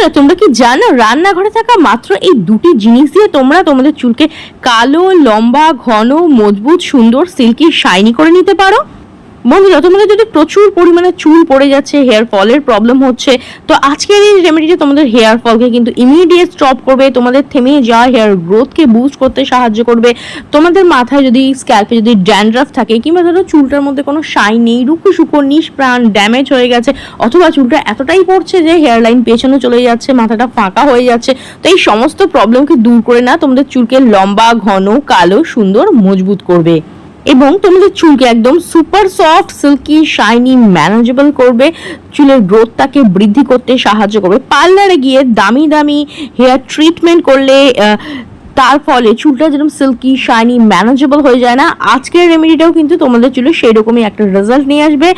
বন্ধুরা তোমরা কি জানো, রান্নাঘরে থাকা মাত্র এই দুটি জিনিস দিয়ে তোমরা তোমাদের চুলকে কালো, লম্বা, ঘন, মজবুত, সুন্দর, সিল্কি, শাইনি করে নিতে পারো? বন্ধুরা তোমাদের যদি প্রচুর পরিমাণে চুল পড়ে যাচ্ছে হেয়ার ফলের প্রবলেম হচ্ছে, তো আজকের এই রেমেডিটা তোমাদের হেয়ার ফলকে কিন্তু ইমিডিয়েট স্টপ করবে, তোমাদের থেমে যাওয়া হেয়ার গ্রোথকে বুস্ট করতে সাহায্য করবে। তোমাদের মাথায় যদি স্ক্যাল্পে যদি ড্যান্ড্রাফ থাকে, কিংবা ধরো চুলটার মধ্যে কোনো শাইন নেই রুকু শুকো নিষ্প্রাণ ড্যামেজ হয়ে গেছে, অথবা চুলটা এতটাই পড়ছে যে হেয়ার লাইন পেছনে চলে যাচ্ছে, মাথাটা ফাঁকা হয়ে যাচ্ছে, তো এই সমস্ত প্রবলেমকে দূর করে না তোমাদের চুলকে লম্বা, ঘন, কালো, সুন্দর, মজবুত করবে। এবং তোমাদের চুলকে একদম super soft silky shiny manageable করবে, চুলের গ্রোথটাকে বৃদ্ধি করতে সাহায্য করবে। পার্লারে গিয়ে দামি দামি হেয়ার ট্রিটমেন্ট করলে তার ফলে চুলটা যেরকম সিল্কি শাইনি ম্যানেজেবল হয়ে যায় না, আজকের রেমেডিটাও কিন্তু তোমাদের চুলে সেই রকমই একটা রেজাল্ট নিয়ে আসবে।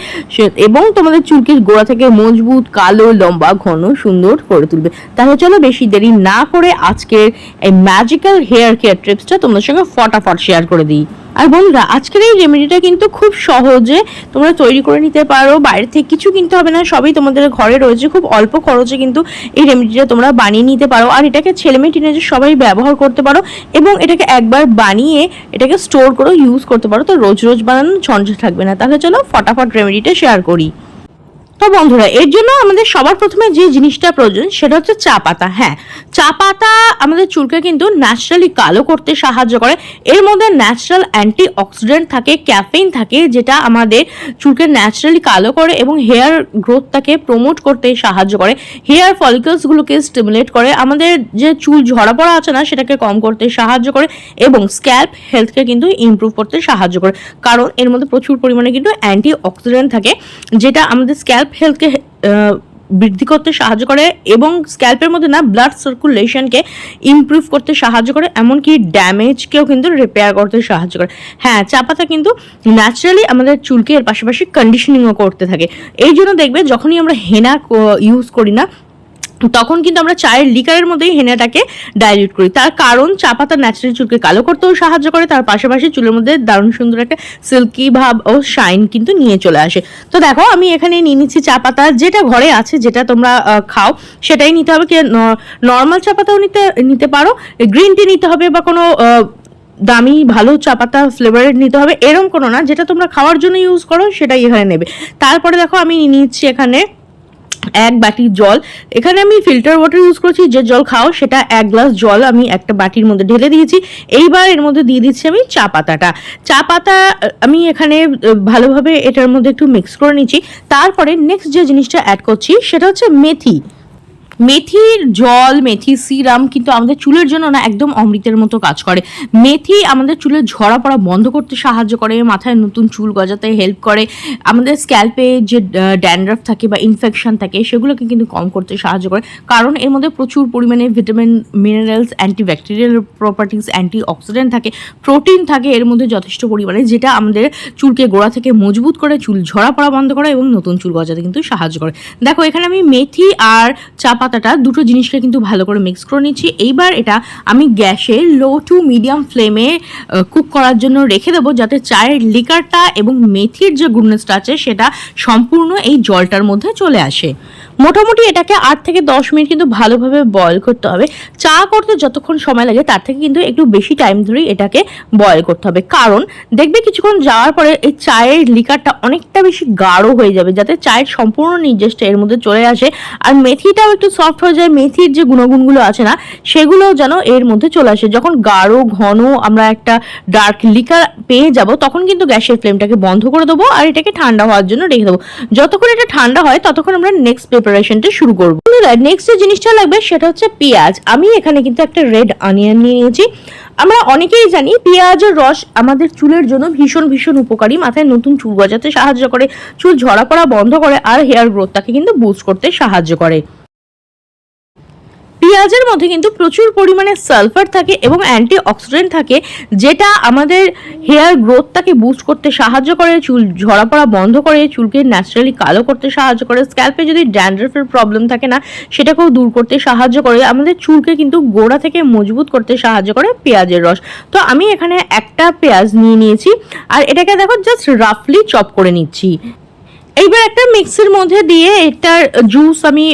এবং তোমাদের চুলকে গোড়া থেকে মজবুত, কালো, লম্বা, ঘন, সুন্দর করে তুলবে। তাহলে চলো বেশি দেরি না করে আজকের এই ম্যাজিক্যাল হেয়ার কেয়ার ট্রিপসটা তোমাদের সঙ্গে ফটাফট শেয়ার করে দিই। আর বন্ধুরা, আজকের এই রেমেডিটা কিন্তু খুব সহজে তোমরা তৈরি করে নিতে পারো। বাইরে থেকে কিছু কিনতে হবে না, সবই তোমাদের ঘরে রয়েছে। খুব অল্প খরচে কিন্তু এই রেমেডিটা তোমরা বানিয়ে নিতে পারো। আর এটাকে ছেলেমেয়ে টিনেজার সবাই ব্যবহার করতে পারো এবং এটাকে একবার বানিয়ে এটাকে স্টোর করে ইউজ করতে পারো। তো রোজ রোজ বানানো ঝঞ্ঝা থাকবে না। তাহলে চলো, ফটাফট রেমেডিটা শেয়ার করি। তো বন্ধুরা, এর জন্য আমাদের সবার প্রথমে যে জিনিসটা প্রয়োজন সেটা হচ্ছে চা পাতা। হ্যাঁ চা পাতা আমাদের চুলকে কিন্তু ন্যাচারালি কালো করতে সাহায্য করে। এর মধ্যে ন্যাচারাল অ্যান্টি অক্সিডেন্ট থাকে ক্যাফেইন থাকে, যেটা আমাদের চুলকে ন্যাচারালি কালো করে এবং হেয়ার গ্রোথটাকে প্রমোট করতে সাহায্য করে। হেয়ার ফলিকলসগুলোকে স্টিমুলেট করে, আমাদের যে চুল ঝরা পড়া আছে না, সেটাকে কম করতে সাহায্য করে এবং স্ক্যাল্প হেলথকে কিন্তু ইমপ্রুভ করতে সাহায্য করে। কারণ এর মধ্যে প্রচুর পরিমাণে কিন্তু অ্যান্টি অক্সিডেন্ট থাকে, যেটা আমাদের স্ক্যাল্প হেলথকে বৃদ্ধি করতে সাহায্য করে এবং স্ক্যাল্পের মধ্যে না ব্লাড সার্কুলেশনকে ইমপ্রুভ করতে সাহায্য করে, এমনকি ড্যামেজকেও কিন্তু রিপেয়ার করতে সাহায্য করে। হ্যাঁ চা পাতা কিন্তু ন্যাচারালি আমাদের চুলকে এর পাশাপাশি কন্ডিশনিংও করতে থাকে। এই জন্য দেখবে যখনই আমরা হেনা ইউজ করি না তখন কিন্তু আমরা চায়ের লিকারের মধ্যেই হেনাটাকে ডাইলিউট করি। তার কারণ চা পাতা ন্যাচারাল চুলকে কালো করতেও সাহায্য করে, তার পাশাপাশি চুলের মধ্যে দারুণ সুন্দর একটা সিল্কি ভাব ও শাইন কিন্তু নিয়ে চলে আসে। তো দেখো, আমি এখানে নিয়ে নিচ্ছি চা পাতা, যেটা ঘরে আছে, যেটা তোমরা খাও, সেটাই নিতে হবে। কি নর্মাল চা পাতাও নিতে নিতে পারো। গ্রিন টি নিতে হবে বা কোনো দামি ভালো চা পাতা ফ্লেভারের নিতে হবে। এরম কোনো না, যেটা তোমরা খাওয়ার জন্য ইউজ করো, সেটাই এখানে নেবে। তারপরে দেখো, আমি নিচ্ছি এখানে এক বাটি জল। এখানে আমি ফিল্টার ওয়াটার ইউজ করেছি, যে জল খাও সেটা এক গ্লাস জল আমি একটা বাটির মধ্যে ঢেলে দিয়েছি। এইবার এর মধ্যে দিয়ে দিচ্ছি আমি চা পাতাটা। চা পাতা আমি এখানে ভালোভাবে এটার মধ্যে একটু মিক্স করে নিচ্ছি। তারপরে নেক্সট যে জিনিসটা অ্যাড করছি, সেটা হচ্ছে মেথি। মেথির জল, মেথি সিরাম কিন্তু আমাদের চুলের জন্য না একদম অমৃতের মতো কাজ করে। মেথি আমাদের চুলের ঝরা পড়া বন্ধ করতে সাহায্য করে, মাথায় নতুন চুল গজাতে হেল্প করে। আমাদের স্ক্যাল্পে যে ড্যান্ড্রাফ থাকে বা ইনফেকশন থাকে, সেগুলোকে কিন্তু কম করতে সাহায্য করে। কারণ এর মধ্যে প্রচুর পরিমাণে vitamin minerals antibacterial properties antioxidant থাকে প্রোটিন থাকে এর মধ্যে যথেষ্ট পরিমাণে, যেটা আমাদের চুলকে গোড়া থেকে মজবুত করে, চুল ঝরা পড়া বন্ধ করে এবং নতুন চুল গজাতে কিন্তু সাহায্য করে। দেখো, এখানে আমি মেথি আর চা পাতাটা দুটো জিনিসকে কিন্তু ভালো করে মিক্স করে নিচ্ছি। এইবার এটা আমি গ্যাসে লো টু মিডিয়াম ফ্লেমে কুক করার জন্য রেখে দেবো যাতে চায়ের লিকারটা এবং মেথির যে গুডনেসটা আছে সেটা সম্পূর্ণ এই জলটার মধ্যে চলে আসে। মোটামুটি এটাকে আট থেকে দশ মিনিট কিন্তু ভালোভাবে বয়ল করতে হবে। চা করতে যতক্ষণ সময় লাগে, তার থেকে কিন্তু একটু বেশি টাইম ধরেই এটাকে বয়ল করতে হবে। কারণ, দেখবে কিছুক্ষণ যাওয়ার পরে এই চায়ের লিকারটা অনেকটা বেশি গাঢ় হয়ে যাবে, যাতে চায়ের সম্পূর্ণ নির্দেশটা এর মধ্যে চলে আসে। আর মেথিটাও একটু সফট হয়ে যায়, মেথির যে গুণগুণগুলো আছে না, সেগুলোও যেন এর মধ্যে চলে আসে। যখন গাঢ়, ঘন আমরা একটা ডার্ক লিকার পেয়ে যাব, তখন কিন্তু গ্যাসের ফ্লেমটাকে বন্ধ করে দেবো আর এটাকে ঠান্ডা হওয়ার জন্য রেখে দেবো। যতক্ষণ এটা ঠান্ডা হয়, ততক্ষণ আমরা নেক্সট প্রিপারেশনটা শুরু করব। নেক্সট যে জিনিসটা লাগবে সেটা হচ্ছে পেঁয়াজ। আমি এখানে কিন্তু একটা রেড অনিয়ন নিয়ে নিয়েছি। আমরা অনেকেই জানি পেঁয়াজের রস আমাদের চুলের জন্য ভীষণ ভীষণ উপকারী। মাথায় নতুন চুল গজাতে সাহায্য করে। চুল ঝরা পড়া বন্ধ করে আর হেয়ার গ্রোথটাকে কিন্তু বুস্ট করতে সাহায্য করে। পেঁয়াজের মধ্যে কিন্তু প্রচুর পরিমাণে সালফার থাকে এবং অ্যান্টি অক্সিডেন্ট থাকে, যেটা আমাদের হেয়ার গ্রোথটাকে বুস্ট করতে সাহায্য করে, চুল ঝরা পড়া বন্ধ করে, চুলকে ন্যাচারালি কালো করতে সাহায্য করে স্ক্যাল্পে যদি ড্যান্ড্রফের প্রবলেম থাকে না, সেটাকেও দূর করতে সাহায্য করে, আমাদের চুলকে কিন্তু গোড়া থেকে মজবুত করতে সাহায্য করে পেঁয়াজের রস। তো আমি এখানে একটা পেঁয়াজ নিয়ে নিয়েছি, আর এটাকে দেখো জাস্ট রাফলি চপ করে নিচ্ছি। এইবার একটা মিক্সির মধ্যে দিয়ে এটার জুস আমি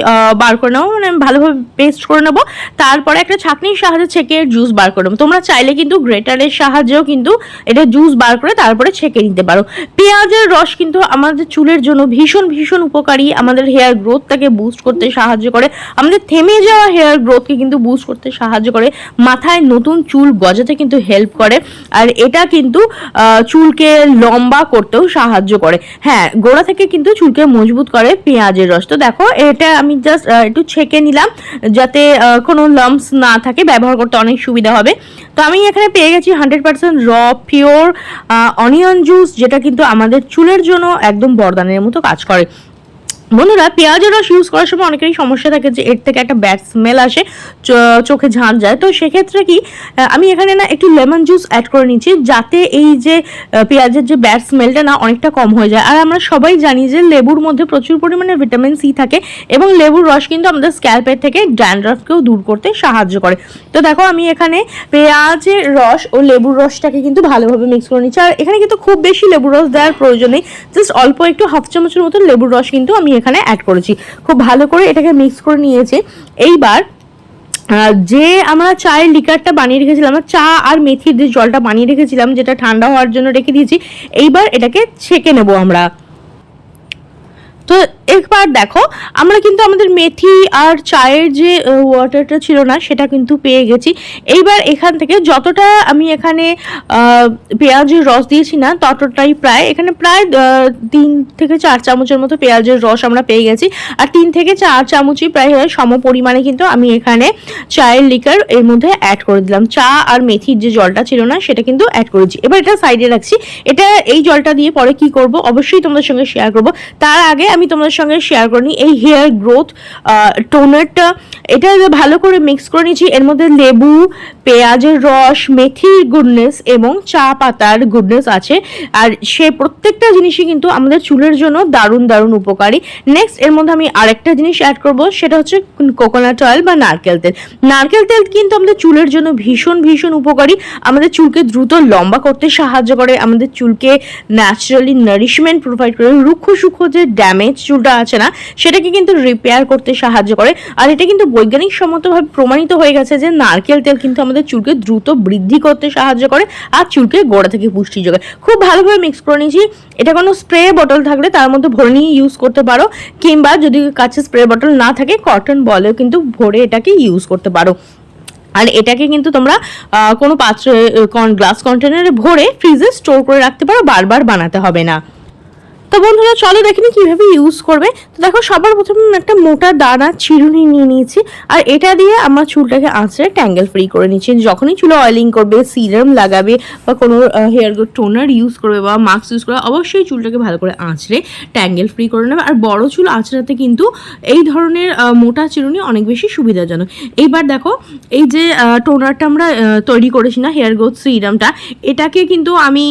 বার করে নেব মানে আমি ভালোভাবে পেস্ট করে নেব। তারপরে একটা ছাঁকনির সাহায্যে ছেঁকে জুস বার করে নেব। তোমরা চাইলে কিন্তু গ্রেটারের সাহায্যেও কিন্তু এটা জুস বার করে তারপরে ছেঁকে নিতে পারো। পেঁয়াজের রস কিন্তু আমাদের চুলের জন্য ভীষণ ভীষণ উপকারী। আমাদের হেয়ার গ্রোথটাকে বুস্ট করতে সাহায্য করে। আমাদের থেমে যাওয়া হেয়ার গ্রোথকে কিন্তু বুস্ট করতে সাহায্য করে। মাথায় নতুন চুল গজাতে কিন্তু হেল্প করে। আর এটা কিন্তু চুলকে লম্বা করতেও সাহায্য করে। হ্যাঁ গোড়া থেকে কিন্তু চুলকে মজবুত করে পেঁয়াজের রস। তো দেখো, এটা আমি জাস্ট একটু ছেঁকে নিলাম যাতে কোনো লাম্পস না থাকে, ব্যবহার করতে অনেক সুবিধা হবে। তো আমি এখানে পেয়ে গেছি হান্ড্রেড পার্সেন্ট র পিওর অনিয়ন জুস যেটা কিন্তু আমাদের চুলের জন্য একদম বরদানের মতো কাজ করে। বন্ধুরা পেঁয়াজের রস ইউজ করার সময় অনেকেরই সমস্যা থাকে যে এর থেকে একটা ব্যাড স্মেল আসে চোখে ঝাঁঝ যায়। তো সেক্ষেত্রে কি আমি এখানে না একটু লেমন জুস অ্যাড করে নিচ্ছি, যাতে এই যে পেঁয়াজের যে ব্যাড স্মেলটা না অনেকটা কম হয়ে যায়। আর আমরা সবাই জানি যে লেবুর মধ্যে প্রচুর পরিমাণে ভিটামিন সি থাকে এবং লেবুর রস কিন্তু আমাদের স্ক্যাল্পের থেকে ড্যান্ড্রফকেও দূর করতে সাহায্য করে। তো দেখো, আমি এখানে পেঁয়াজের রস ও লেবুর রসটাকে কিন্তু ভালোভাবে মিক্স করে নিচ্ছি। আর এখানে কিন্তু খুব বেশি লেবুর রস দেওয়ার প্রয়োজন নেই। জাস্ট অল্প একটু হাফ চামচের মতো লেবুর রস কিন্তু আমি এখানে অ্যাড করেছি। খুব ভালো করে এটাকে মিক্স করে নিয়েছি। এইবার যে আমরা চায়ের লিকারটা বানিয়ে রেখেছিলাম, চা আর মেথির যে জলটা বানিয়ে রেখেছিলাম, যেটা ঠান্ডা হওয়ার জন্য রেখে দিয়েছি, এইবার এটাকে ছেঁকে নেব আমরা। তো একবার দেখো, আমরা কিন্তু আমাদের মেথি আর চায়ের যে ওয়াটারটা ছিল না, সেটা কিন্তু পেয়ে গেছি। এইবার এখান থেকে যতটা আমি এখানে পেঁয়াজের রস দিয়েছি না, ততটাই প্রায়, এখানে প্রায় তিন থেকে চার চামচের মতো পেঁয়াজের রস আমরা পেয়ে গেছি। আর তিন থেকে চার চামচই প্রায় হয়, সম পরিমাণে কিন্তু আমি এখানে চায়ের লিকার এর মধ্যে অ্যাড করে দিলাম। চা আর মেথির যে জলটা ছিল না, সেটা কিন্তু অ্যাড করেছি। এবার এটা সাইডে রাখছি। এটা এই জলটা দিয়ে পরে কি করব? অবশ্যই তোমাদের সঙ্গে শেয়ার করব। তার আগে আমি তোমাদের সঙ্গে শেয়ার করে এই হেয়ার গ্রোথ টোনারটা এটা ভালো করে মিক্স করে নিয়েছি, এর মধ্যে লেবু, পেঁয়াজের রস, মেথির গুডনেস এবং চা পাতার গুডনেস আছে। আর সে প্রত্যেকটা জিনিসই কিন্তু আমাদের চুলের জন্য দারুণ দারুণ উপকারী। নেক্সট এর মধ্যে আমি আরেকটা জিনিস অ্যাড করব, সেটা হচ্ছে কোকোনাট অয়েল বা নারকেল তেল। নারকেল তেল কিন্তু আমাদের চুলের জন্য ভীষণ ভীষণ উপকারী। আমাদের চুলকে দ্রুত লম্বা করতে সাহায্য করে। আমাদের চুলকে ন্যাচারালি নারিশমেন্ট প্রোভাইড করে। রুক্ষ, সূক্ষ্ম যে ড্যামেজ চুলটা আছে না, সেটাকে কিন্তু রিপেয়ার করতে সাহায্য করে। আর এটা কিন্তু বৈজ্ঞানিক সম্মতভাবে প্রমাণিত হয়ে গেছে যে নারকেল তেল কিন্তু আমাদের চুলকে দ্রুত বৃদ্ধি করতে সাহায্য করে আর চুলকে গোড়া থেকে পুষ্টি যোগায়। খুব ভালোভাবে মিক্স করে নিয়েছি। এটা কোনো স্প্রে বটল থাকলে তার মধ্যে ভরে নিয়ে ইউজ করতে পারো, কিংবা যদি কাছে স্প্রে বটল না থাকে কটন বলেও কিন্তু ভরে এটাকে ইউজ করতে পারো। আর এটাকে কিন্তু তোমরা কোনো পাত্রে গ্লাস কন্টেনারে ভরে ফ্রিজে স্টোর করে রাখতে পারো, বারবার বানাতে হবে না। তো বন্ধুরা, চলো দেখিনি কীভাবে ইউজ করবে। তো দেখো, সবার প্রথমে একটা মোটা দানা চিরুনি নিয়ে নিয়েছি, আর এটা দিয়ে আমার চুলটাকে আঁচড়ে ট্যাঙ্গেল ফ্রি করে নিচ্ছি। যখনই চুলে অয়েলিং করবে সিরাম লাগাবে, বা কোনো হেয়ার গ্রোথ টোনার ইউজ করবে, বা মাস্ক ইউজ করবে, অবশ্যই চুলটাকে ভালো করে আঁচড়ে ট্যাঙ্গেল ফ্রি করে নেবে। আর বড় চুল আঁচড়াতে কিন্তু এই ধরনের মোটা চিরুনি অনেক বেশি সুবিধাজনক। এইবার দেখো, এই যে টোনারটা আমরা তৈরি করেছি না হেয়ার গ্রোথ সিরামটা এটাকে কিন্তু আমি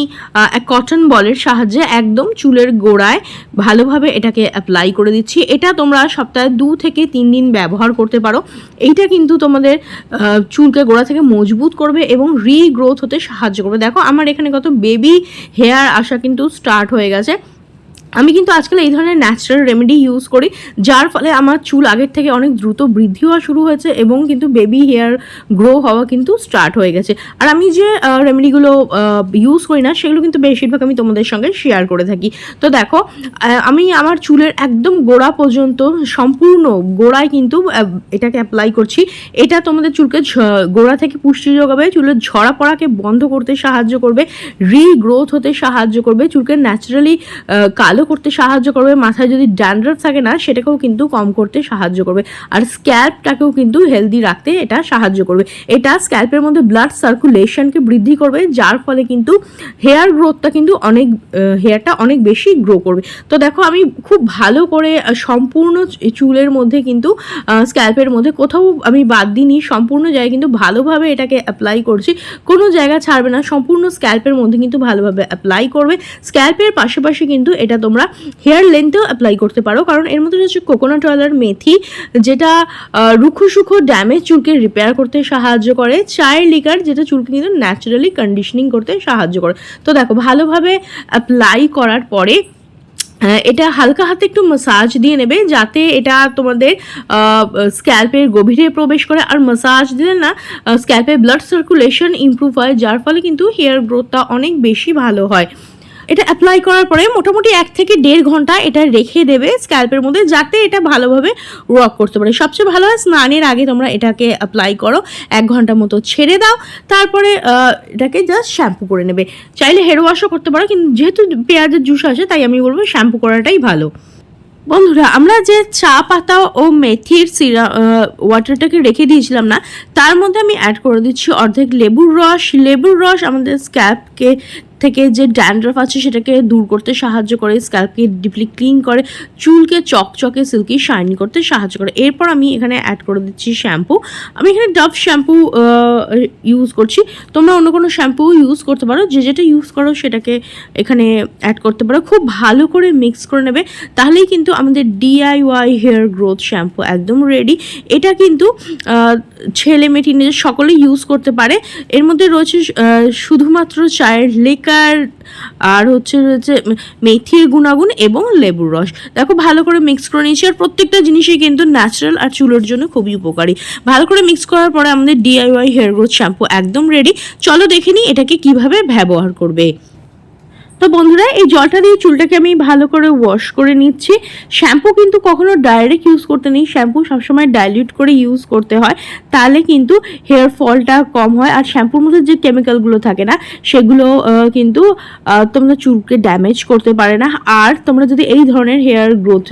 কটন বলের সাহায্যে একদম চুলের গোড়ায় ভালোভাবে এটাকে অ্যাপ্লাই করে দিচ্ছি। এটা তোমরা সপ্তাহে দু থেকে তিন দিন ব্যবহার করতে পারো। এইটা কিন্তু তোমাদের চুলকে গোড়া থেকে মজবুত করবে এবং রিগ্রোথ হতে সাহায্য করবে। দেখো, আমার এখানে কত বেবি হেয়ার আসা কিন্তু স্টার্ট হয়ে গেছে। আমি কিন্তু আজকাল এই ধরনের ন্যাচারাল রেমেডি ইউজ করি, যার ফলে আমার চুল আগের থেকে অনেক দ্রুত বৃদ্ধি হওয়া শুরু হয়েছে এবং কিন্তু বেবি হেয়ার গ্রো হওয়া কিন্তু স্টার্ট হয়ে গেছে। আর আমি যে রেমেডিগুলো ইউজ করি না, সেগুলো কিন্তু বেশিরভাগ আমি তোমাদের সঙ্গে শেয়ার করে থাকি। তো দেখো আমি আমার চুলের একদম গোড়া পর্যন্ত সম্পূর্ণ গোড়ায় কিন্তু এটাকে অ্যাপ্লাই করছি। এটা তোমাদের চুলকে গোড়া থেকে পুষ্টি যোগাবে, চুলের ঝরা পড়াকে বন্ধ করতে সাহায্য করবে রিগ্রোথ হতে সাহায্য করবে, চুলকে ন্যাচারালি কালো করতে সাহায্য করবে, মাথায় যদি ড্যান্ড্রফ থাকে না, সেটাকেও কিন্তু কম করতে সাহায্য করবে। আর স্ক্যাল্পটাকেও কিন্তু হেলদি রাখতে এটা সাহায্য করবে। এটা স্ক্যাল্পের মধ্যে ব্লাড সার্কুলেশনকে বৃদ্ধি করবে, যার ফলে কিন্তু হেয়ার গ্রোথটা কিন্তু অনেক হেয়ারটা অনেক বেশি গ্রো করবে। তো দেখো, আমি খুব ভালো করে সম্পূর্ণ চুলের মধ্যে কিন্তু স্ক্যাল্পের মধ্যে কোথাও আমি বাদ দিইনি, সম্পূর্ণ জায়গায় কিন্তু ভালোভাবে এটাকে অ্যাপ্লাই করছি। কোনো জায়গা ছাড়বে না, সম্পূর্ণ স্ক্যাল্পের মধ্যে কিন্তু ভালোভাবে অ্যাপ্লাই করবে। স্ক্যাল্পের পাশাপাশি কিন্তু এটা তোমরা হেয়ার লেন্থেও অ্যাপ্লাই করতে পারো। কারণ এর মধ্যে হচ্ছে কোকোনাট অয়েল আর মেথি, যেটা রুক্ষ সূক্ষ্ম ড্যামেজ চুলকে রিপেয়ার করতে সাহায্য করে। চায়ের লিকার যেটা চুলকে কিন্তু ন্যাচারালি কন্ডিশনিং করতে সাহায্য করে। তো দেখো, ভালোভাবে অ্যাপ্লাই করার পরে এটা হালকা হাতে একটু মাসাজ দিয়ে নেবে, যাতে এটা তোমাদের স্ক্যাল্পের গভীরে প্রবেশ করে। আর মাসাজ দিলে না স্ক্যাল্পের ব্লাড সার্কুলেশন ইমপ্রুভ হয়, যার ফলে কিন্তু হেয়ার গ্রোথটা অনেক বেশি ভালো হয়। এটা অ্যাপ্লাই করার পরে মোটামুটি এক থেকে দেড় ঘণ্টা এটা রেখে দেবে স্ক্যাল্পের মধ্যে যাতে এটা ভালোভাবে ওয়ার্ক করতে পারে। সবচেয়ে ভালো হয় স্নানের আগে তোমরা এটাকে অ্যাপ্লাই করো, এক ঘণ্টা মতো ছেড়ে দাও, তারপরে এটাকে জাস্ট শ্যাম্পু করে নেবে। চাইলে হেয়ার ওয়াশও করতে পারো, কিন্তু যেহেতু পেঁয়াজের জুস আছে তাই আমি বলব শ্যাম্পু করাটাই ভালো। বন্ধুরা, আমরা যে চা পাতা ও মেথির সিরা ওয়াটারটাকে রেখে দিয়েছিলাম না, তার মধ্যে আমি অ্যাড করে দিচ্ছি অর্ধেক লেবুর রস। লেবুর রস আমাদের স্ক্যাল্পকে থেকে যে ড্যান্ড্রফ আছে সেটাকে দূর করতে সাহায্য করে, স্ক্যাল্পকে ডিপলি ক্লিন করে, চুলকে চকচকে, সিল্কি শাইন করতে সাহায্য করে। এরপর আমি এখানে অ্যাড করে দিচ্ছি শ্যাম্পু। আমি এখানে ডাভ শ্যাম্পু ইউজ করছি। তোমরা অন্য কোনো শ্যাম্পু ইউজ করতে পারো, যে যেটা ইউজ করো সেটাকে এখানে অ্যাড করতে পারো। খুব ভালো করে মিক্স করে নেবে, তাহলেই কিন্তু আমাদের ডিআইওয়াই হেয়ার গ্রোথ শ্যাম্পু একদম রেডি এটা কিন্তু ছেলে মেয়ে টিনেজার সকলে ইউজ করতে পারে। এর মধ্যে রয়েছে শুধুমাত্র চায়ের লেকার আর হচ্ছে রয়েছে মেথির গুণাগুণ এবং লেবুর রস। দেখো, ভালো করে মিক্স করে নিয়েছি, আর প্রত্যেকটা জিনিসই কিন্তু ন্যাচারাল আর চুলের জন্য খুবই উপকারী। ভালো করে মিক্স করার পরে আমাদের ডিআইওয়াই হেয়ার গ্রোথ শ্যাম্পু একদম রেডি চলো দেখে নিই এটাকে কীভাবে ব্যবহার করবে। তো বন্ধুরা, এই জলটা দিয়ে চুলটাকে আমি ভালো করে ওয়াশ করে নিচ্ছি। শ্যাম্পু কিন্তু কখনো ডাইরেক্ট ইউজ করতে নেই। শ্যাম্পু সবসময় ডাইলিউট করে ইউজ করতে হয়। তাহলে কিন্তু হেয়ার ফলটা কম হয়। আর শ্যাম্পুর মধ্যে যে কেমিক্যালগুলো থাকে না, সেগুলো কিন্তু তোমরা চুলকে ড্যামেজ করতে পারে না। আর তোমরা যদি এই ধরনের হেয়ার গ্রোথ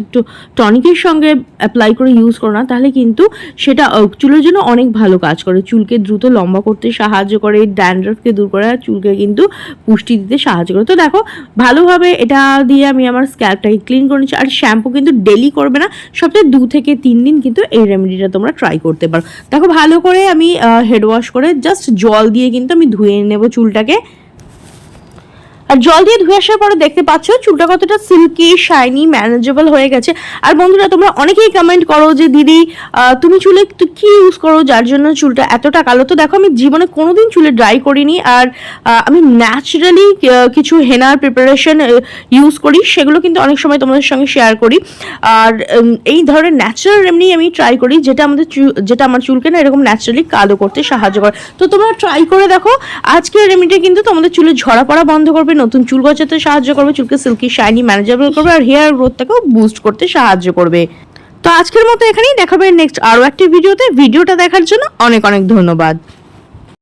টনিকের সঙ্গে অ্যাপ্লাই করে ইউজ করো না, তাহলে কিন্তু সেটা চুলের জন্য অনেক ভালো কাজ করে। চুলকে দ্রুত লম্বা করতে সাহায্য করে ড্যান্ড্রফকে দূর করে, আর চুলকে কিন্তু পুষ্টি দিতে সাহায্য করে। তো দেখো ভালোভাবে এটা দিয়ে আমি আমার স্ক্যাল্পটাকে ক্লিন করে নিচ্ছি। আর শ্যাম্পু কিন্তু ডেলি করবে না, সপ্তাহে দু থেকে তিন দিন কিন্তু এই রেমেডিটা তোমরা ট্রাই করতে পারো। দেখো, ভালো করে আমি হেড ওয়াশ করে জাস্ট জল দিয়ে কিন্তু আমি ধুয়ে নেব চুলটাকে। আর জল দিয়ে ধুয়ে আসার পরে দেখতে পাচ্ছ চুলটা কতটা সিল্কি শাইনি ম্যানেজেবল হয়ে গেছে। আর বন্ধুরা, তোমরা অনেকেই কমেন্ট করো যে, দিদি তুমি চুলে কি ইউজ করো যার জন্য চুলটা এতটা কালো? তো দেখো, আমি জীবনে কোনোদিন চুলে ড্রাই করিনি আর আমি ন্যাচারালি কিছু হেনার প্রিপারেশন ইউজ করি। সেগুলো কিন্তু অনেক সময় তোমাদের সঙ্গে শেয়ার করি। আর এই ধরনের ন্যাচারাল রেমনি আমি ট্রাই করি যেটা আমাদের যেটা আমার চুলকে না এরকম ন্যাচারালি কালো করতে সাহায্য করে। তো তোমরা ট্রাই করে দেখো। আজকের রেমেডিটা কিন্তু তোমাদের চুলে ঝরা পড়া বন্ধ করবে নতুন চুল গজাতে সাহায্য করবে, চুলকে সিল্কি শাইনি ম্যানেজেবল করবে আর হেয়ার গ্রোথটাকেও বুস্ট করতে সাহায্য করবে। তো আজকের মতো এখানেই দেখাবে নেক্সট আরও একটি ভিডিওতে ভিডিওটা দেখার জন্য অনেক অনেক ধন্যবাদ।